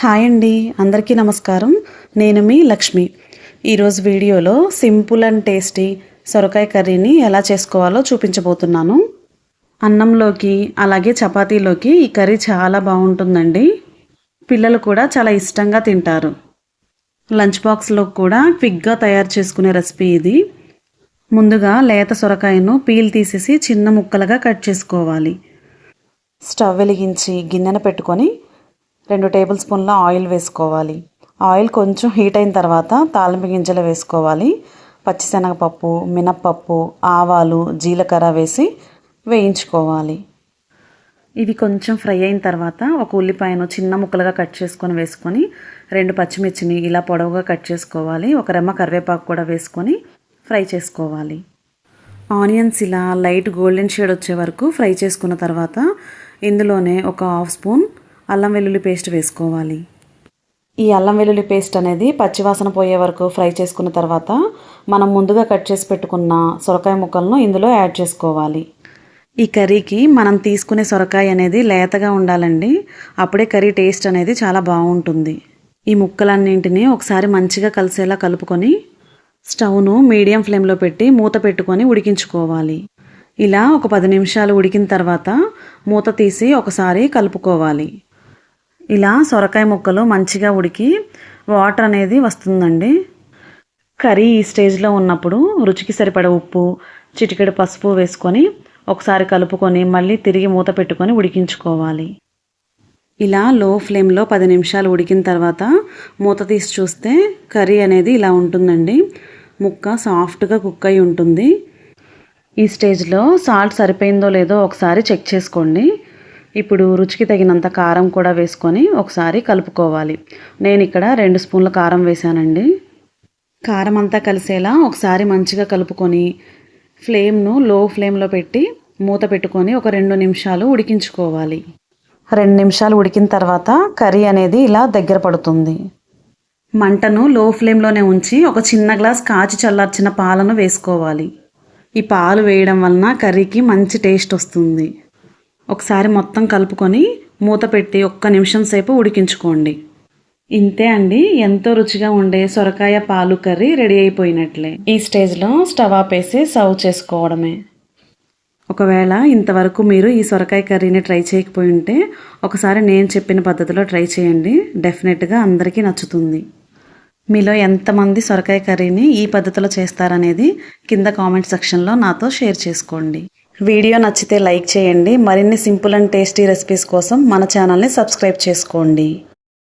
Hi అండి అందరికీ నమస్కారం. నేను మీ లక్ష్మి. ఈరోజు వీడియోలో సింపుల్ అండ్ టేస్టీ సొరకాయ కర్రీని ఎలా చేసుకోవాలో చూపించబోతున్నాను. అన్నంలోకి అలాగే చపాతీలోకి ఈ కర్రీ చాలా బాగుంటుందండి. పిల్లలు కూడా చాలా ఇష్టంగా తింటారు. లంచ్ బాక్స్లో కూడా క్విక్గా తయారు చేసుకునే రెసిపీ ఇది. ముందుగా లేత సొరకాయను పీల్ తీసేసి చిన్న ముక్కలుగా కట్ చేసుకోవాలి. స్టవ్ వెలిగించి గిన్నెను పెట్టుకొని రెండు టేబుల్ స్పూన్ల ఆయిల్ వేసుకోవాలి. ఆయిల్ కొంచెం హీట్ అయిన తర్వాత తాలింపు గింజలు వేసుకోవాలి. పచ్చిశనగపప్పు మినప్పప్పు ఆవాలు జీలకర్ర వేసి వేయించుకోవాలి. ఇవి కొంచెం ఫ్రై అయిన తర్వాత ఒక ఉల్లిపాయను చిన్న ముక్కలుగా కట్ చేసుకొని వేసుకొని రెండు పచ్చిమిర్చిని ఇలా పొడవుగా కట్ చేసుకోవాలి. ఒక రెమ్మ కరివేపాకు కూడా వేసుకొని ఫ్రై చేసుకోవాలి. ఆనియన్స్ ఇలా లైట్ గోల్డెన్ షేడ్ వచ్చే వరకు ఫ్రై చేసుకున్న తర్వాత ఇందులోనే ఒక హాఫ్ స్పూన్ అల్లం వెల్లుల్లి పేస్ట్ వేసుకోవాలి. ఈ అల్లం వెల్లుల్లి పేస్ట్ అనేది పచ్చివాసన పోయే వరకు ఫ్రై చేసుకున్న తర్వాత మనం ముందుగా కట్ చేసి పెట్టుకున్న సొరకాయ ముక్కలను ఇందులో యాడ్ చేసుకోవాలి. ఈ కర్రీకి మనం తీసుకునే సొరకాయ అనేది లేతగా ఉండాలండి. అప్పుడే కర్రీ టేస్ట్ అనేది చాలా బాగుంటుంది. ఈ ముక్కలన్నింటినీ ఒకసారి మంచిగా కలిసేలా కలుపుకొని స్టవ్ను మీడియం ఫ్లేమ్లో పెట్టి మూత పెట్టుకొని ఉడికించుకోవాలి. ఇలా ఒక పది నిమిషాలు ఉడికిన తర్వాత మూత తీసి ఒకసారి కలుపుకోవాలి. ఇలా సొరకాయ ముక్కలు మంచిగా ఉడికి వాటర్ అనేది వస్తుందండి. కర్రీ ఈ స్టేజ్లో ఉన్నప్పుడు రుచికి సరిపడ ఉప్పు చిటికెడు పసుపు వేసుకొని ఒకసారి కలుపుకొని మళ్ళీ తిరిగి మూత పెట్టుకొని ఉడికించుకోవాలి. ఇలా లో ఫ్లేమ్లో పది నిమిషాలు ఉడికిన తర్వాత మూత తీసి చూస్తే కర్రీ అనేది ఇలా ఉంటుందండి. ముక్క సాఫ్ట్గా కుక్ అయి ఉంటుంది. ఈ స్టేజ్లో సాల్ట్ సరిపోయిందో లేదో ఒకసారి చెక్ చేసుకోండి. ఇప్పుడు రుచికి తగినంత కారం కూడా వేసుకొని ఒకసారి కలుపుకోవాలి. నేను ఇక్కడ రెండు స్పూన్ల కారం వేశానండి. కారం అంతా కలిసేలా ఒకసారి మంచిగా కలుపుకొని ఫ్లేమ్ను లో ఫ్లేమ్లో పెట్టి మూత పెట్టుకొని ఒక రెండు నిమిషాలు ఉడికించుకోవాలి. రెండు నిమిషాలు ఉడికిన తర్వాత కర్రీ అనేది ఇలా దగ్గర పడుతుంది. మంటను లో ఫ్లేమ్లోనే ఉంచి ఒక చిన్న గ్లాస్ కాచి చల్లార్చిన పాలను వేసుకోవాలి. ఈ పాలు వేయడం వలన కర్రీకి మంచి టేస్ట్ వస్తుంది. ఒకసారి మొత్తం కలుపుకొని మూత పెట్టి ఒక్క నిమిషం సేపు ఉడికించుకోండి. ఇంతే అండి ఎంతో రుచిగా ఉండే సొరకాయ పాలు కర్రీ రెడీ అయిపోయినట్లే. ఈ స్టేజ్లో స్టవ్ ఆపేసి సర్వ్ చేసుకోవడమే. ఒకవేళ ఇంతవరకు మీరు ఈ సొరకాయ కర్రీని ట్రై చేయకపోయి ఉంటే ఒకసారి నేను చెప్పిన పద్ధతిలో ట్రై చేయండి డెఫినెట్గా అందరికీ నచ్చుతుంది. మీలో ఎంతమంది సొరకాయ కర్రీని ఈ పద్ధతిలో చేస్తారనేది కింద కామెంట్ సెక్షన్లో నాతో షేర్ చేసుకోండి. వీడియో నచ్చితే లైక్ చేయండి. మరిన్ని సింపుల్ అండ్ టేస్టీ రెసిపీస్ కోసం మన ఛానల్ని సబ్స్క్రైబ్ చేసుకోండి.